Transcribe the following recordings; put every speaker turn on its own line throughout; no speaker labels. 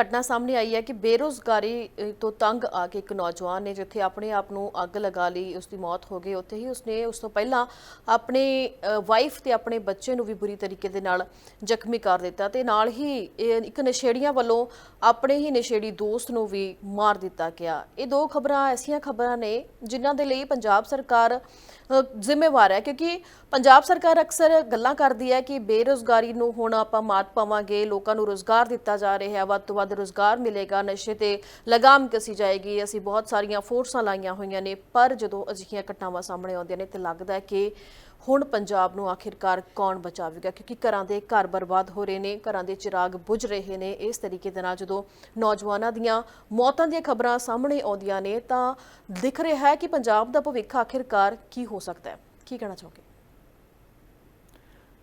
ਘਟਨਾ ਸਾਹਮਣੇ ਆਈ ਹੈ ਕਿ ਬੇਰੋਜ਼ਗਾਰੀ ਤੋਂ ਤੰਗ ਆ ਕੇ ਇੱਕ ਨੌਜਵਾਨ ਨੇ ਜਿੱਥੇ ਆਪਣੇ ਆਪ ਨੂੰ ਅੱਗ ਲਗਾ ਲਈ ਉਸ ਦੀ ਮੌਤ ਹੋ ਗਈ। ਉੱਥੇ ਹੀ ਉਸਨੇ ਉਸ ਤੋਂ ਪਹਿਲਾਂ ਆਪਣੇ ਵਾਈਫ ਤੇ ਆਪਣੇ ਬੱਚੇ ਨੂੰ ਵੀ ਬੁਰੀ ਤਰੀਕੇ ਦੇ ਨਾਲ ਜ਼ਖਮੀ ਕਰ ਦਿੱਤਾ ਤੇ ਨਾਲ ਹੀ, ਇਹ ਇੱਕ ਨਸ਼ੇੜੀਆਂ ਵੱਲੋਂ ਆਪਣੇ ਹੀ ਨਸ਼ੇੜੀ ਦੋਸਤ ਨੂੰ ਵੀ ਮਾਰ ਦਿੱਤਾ ਗਿਆ। ਇਹ ਦੋ ਖਬਰਾਂ ਐਸੀਆਂ ਖਬਰਾਂ ਨੇ ਜਿਨ੍ਹਾਂ ਦੇ ਲਈ ਪੰਜਾਬ ਸਰਕਾਰ ਜ਼ਿੰਮੇਵਾਰ ਹੈ ਕਿਉਂਕਿ ਪੰਜਾਬ ਸਰਕਾਰ ਅਕਸਰ ਗੱਲਾਂ ਕਰਦੀ ਹੈ ਕਿ ਬੇਰੋਜ਼ਗਾਰੀ ਨੂੰ ਹੁਣ ਆਪਾਂ ਮਾਤ ਪਾਵਾਂਗੇ, ਲੋਕਾਂ ਨੂੰ ਰੋਜ਼ਗਾਰ ਦਿੱਤਾ ਜਾ ਰਿਹਾ ਹੈ ਵੱਧ ਤੋਂ ਵੱਧ ਰੋਜ਼ਗਾਰ ਮਿਲੇਗਾ, ਨਸ਼ੇ ਤੇ ਲਗਾਮ ਕਸੀ ਜਾਏਗੀ। ਅਸੀਂ ਬਹੁਤ ਸਾਰੀਆਂ ਫੋਰਸਾਂ ਲਾਈਆਂ ਹੋਈਆਂ ਨੇ, ਪਰ ਜਦੋਂ ਅਜਿਹੀਆਂ ਘਟਨਾਵਾਂ ਸਾਹਮਣੇ ਆਉਂਦੀਆਂ ਨੇ, ਤੇ ਲੱਗਦਾ ਹੈ ਕਿ ਹੁਣ ਪੰਜਾਬ ਨੂੰ ਆਖਿਰਕਾਰ ਕੌਣ ਬਚਾਵੇਗਾ? ਕਿਉਂਕਿ ਘਰਾਂ ਦੇ ਘਰ ਬਰਬਾਦ ਹੋ ਰਹੇ ਨੇ, ਘਰਾਂ ਦੇ ਚਿਰਾਗ ਬੁਝ ਰਹੇ ਨੇ। ਇਸ ਤਰੀਕੇ ਦੇ ਨਾਲ ਜਦੋਂ ਨੌਜਵਾਨਾਂ ਦੀਆਂ ਮੌਤਾਂ ਦੀਆਂ ਖਬਰਾਂ ਸਾਹਮਣੇ ਆਉਂਦੀਆਂ ਨੇ, ਤਾਂ ਦਿਖ ਰਿਹਾ ਹੈ ਕਿ ਪੰਜਾਬ ਦਾ ਭਵਿੱਖ ਆਖਿਰਕਾਰ ਕੀ ਹੋ ਸਕਦਾ ਹੈ। ਕੀ ਕਹਿਣਾ ਚਾਹੋਗੇ?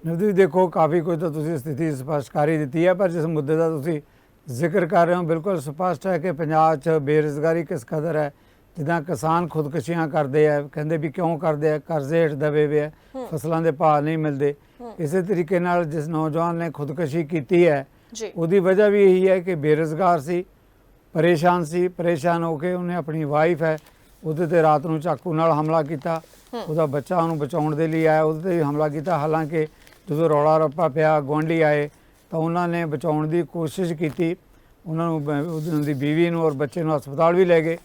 ਨਵਦੀਪ ਦੇਖੋ, ਕਾਫੀ ਕੁਝ ਤਾਂ ਤੁਸੀਂ ਸਥਿਤੀ ਸਪਸ਼ਟ ਕਰ ਹੀ ਦਿੱਤੀ ਹੈ, ਪਰ ਜਿਸ ਮੁੱਦੇ ਦਾ ਤੁਸੀਂ ਜ਼ਿਕਰ ਕਰ ਰਹੇ ਹੋ ਬਿਲਕੁਲ ਸਪਸ਼ਟ ਹੈ ਕਿ ਪੰਜਾਬ 'ਚ ਬੇਰੁਜ਼ਗਾਰੀ ਕਿਸ ਕਦਰ ਹੈ? ਜਿੱਦਾਂ ਕਿਸਾਨ ਖੁਦਕੁਸ਼ੀਆਂ ਕਰਦੇ ਆ ਕਹਿੰਦੇ ਵੀ ਕਿਉਂ ਕਰਦੇ ਆ ਕਰਜ਼ੇ ਹੇਠ ਦਬੇ ਹੋਏ ਆ ਫਸਲਾਂ ਦੇ ਭਾਅ ਨਹੀਂ ਮਿਲਦੇ। ਇਸੇ ਤਰੀਕੇ ਨਾਲ ਜਿਸ ਨੌਜਵਾਨ ਨੇ ਖੁਦਕੁਸ਼ੀ ਕੀਤੀ ਹੈ ਉਹਦੀ ਵਜ੍ਹਾ ਵੀ ਇਹੀ ਹੈ ਕਿ ਬੇਰੁਜ਼ਗਾਰ ਸੀ ਪਰੇਸ਼ਾਨ ਸੀ ਪਰੇਸ਼ਾਨ ਹੋ ਕੇ ਉਹਨੇ ਆਪਣੀ ਵਾਈਫ ਹੈ ਉਹਦੇ ਤੇ ਰਾਤ ਨੂੰ ਚਾਕੂ ਨਾਲ ਹਮਲਾ ਕੀਤਾ। ਉਹਦਾ ਬੱਚਾ ਉਹਨੂੰ ਬਚਾਉਣ ਦੇ ਲਈ ਆਇਆ ਉਹਦੇ ਤੇ ਵੀ ਹਮਲਾ ਕੀਤਾ। ਹਾਲਾਂਕਿ ਜਦੋਂ ਰੌਲਾ ਰੱਪਾ ਪਿਆ ਗੁਆਂਢੀ ਆਏ ਤਾਂ ਉਹਨਾਂ ਨੇ ਬਚਾਉਣ ਦੀ ਕੋਸ਼ਿਸ਼ ਕੀਤੀ। ਉਹਨਾਂ ਨੂੰ ਉਹਨਾਂ ਦੀ ਬੀਵੀ ਨੂੰ ਔਰ ਬੱਚੇ ਨੂੰ ਹਸਪਤਾਲ ਵੀ ਲੈ ਗਏ।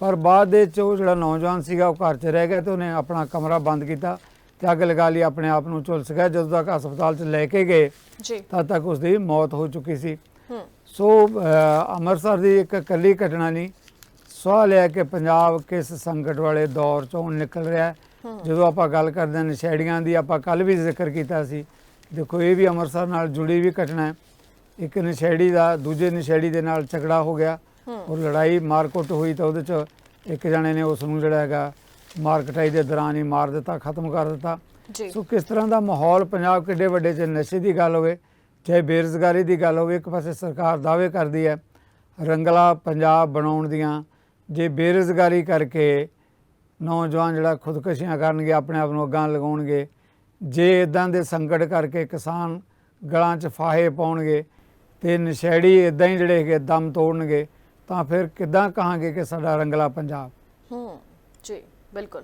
ਪਰ ਬਾਅਦ ਦੇ ਚ ਉਹ ਜਿਹੜਾ ਨੌਜਵਾਨ ਸੀਗਾ ਉਹ ਘਰ 'ਚ ਰਹਿ ਗਿਆ ਤੇ ਉਹਨੇ ਆਪਣਾ ਕਮਰਾ ਬੰਦ ਕੀਤਾ। ਤੇ ਅੱਗ ਲਗਾ ਲਈ ਆਪਣੇ ਆਪ ਨੂੰ ਝੁਲਸ ਗਿਆ। ਜਦੋਂ ਤੱਕ ਹਸਪਤਾਲ 'ਚ ਲੈ ਕੇ ਗਏ
ਜੀ।
ਤਦ ਤੱਕ ਉਸ ਦੀ ਮੌਤ ਹੋ ਚੁੱਕੀ ਸੀ। ਸੋ ਅੰਮ੍ਰਿਤਸਰ ਦੀ ਇੱਕ ਇਕੱਲੀ ਘਟਨਾ ਨਹੀਂ ਸਵਾਲ ਹੈ ਕਿ ਪੰਜਾਬ ਕਿਸ ਸੰਕਟ ਵਾਲੇ ਦੌਰ ਚੋਂ ਨਿਕਲ ਰਿਹਾ ਜਦੋਂ ਆਪਾਂ ਗੱਲ ਕਰਦੇ ਹਾਂ ਨਸ਼ੇੜੀਆਂ ਦੀ ਆਪਾਂ ਕੱਲ ਵੀ ਜ਼ਿਕਰ ਕੀਤਾ ਸੀ। ਦੇਖੋ ਇਹ ਵੀ ਅੰਮ੍ਰਿਤਸਰ ਨਾਲ ਜੁੜੀ ਵੀ ਘਟਨਾ ਹੈ। ਇੱਕ ਨਸ਼ੇੜੀ ਦਾ ਦੂਜੇ ਨਸ਼ੇੜੀ ਦੇ ਨਾਲ ਝਗੜਾ ਹੋ ਗਿਆ ਔਰ ਲੜਾਈ ਮਾਰਕੁੱਟ ਹੋਈ ਤਾਂ ਉਹਦੇ ਚ ਇੱਕ ਜਣੇ ਨੇ ਉਸ ਨੂੰ ਜਿਹੜਾ ਹੈਗਾ ਮਾਰਕਟਾਈ ਦੇ ਦੌਰਾਨ ਹੀ ਮਾਰ ਦਿੱਤਾ ਖਤਮ ਕਰ ਦਿੱਤਾ। ਸੋ ਕਿਸ ਤਰ੍ਹਾਂ ਦਾ ਮਾਹੌਲ ਪੰਜਾਬ ਕਿੱਡੇ ਵੱਡੇ ਚ ਨਸ਼ੇ ਦੀ ਗੱਲ ਹੋਵੇ ਚਾਹੇ ਬੇਰੁਜ਼ਗਾਰੀ ਦੀ ਗੱਲ ਹੋਵੇ ਇੱਕ ਪਾਸੇ ਸਰਕਾਰ ਦਾਅਵੇ ਕਰਦੀ ਹੈ ਰੰਗਲਾ ਪੰਜਾਬ ਬਣਾਉਣ ਦੀਆਂ ਜੇ ਬੇਰੁਜ਼ਗਾਰੀ ਕਰਕੇ ਨੌਜਵਾਨ ਜਿਹੜਾ ਖੁਦਕੁਸ਼ੀਆਂ ਕਰਨਗੇ ਆਪਣੇ ਆਪ ਨੂੰ ਅੱਗਾਂ ਲਗਾਉਣਗੇ ਜੇ ਇਦਾਂ ਦੇ ਸੰਕਟ ਕਰਕੇ ਕਿਸਾਨ ਗਲਾਂ 'ਚ ਫਾਹੇ ਪਾਉਣਗੇ ਤੇ ਨਸ਼ੇੜੀ ਇਦਾਂ ਹੀ ਜਿਹੜੇ ਹੈਗੇ ਦਮ ਤੋੜਨਗੇ, ਤਾਂ ਫਿਰ ਕਿੱਦਾਂ ਕਹਾਂਗੇ ਕਿ ਸਾਡਾ ਰੰਗਲਾ ਪੰਜਾਬ?
ਹੂੰ, ਜੀ, ਬਿਲਕੁਲ।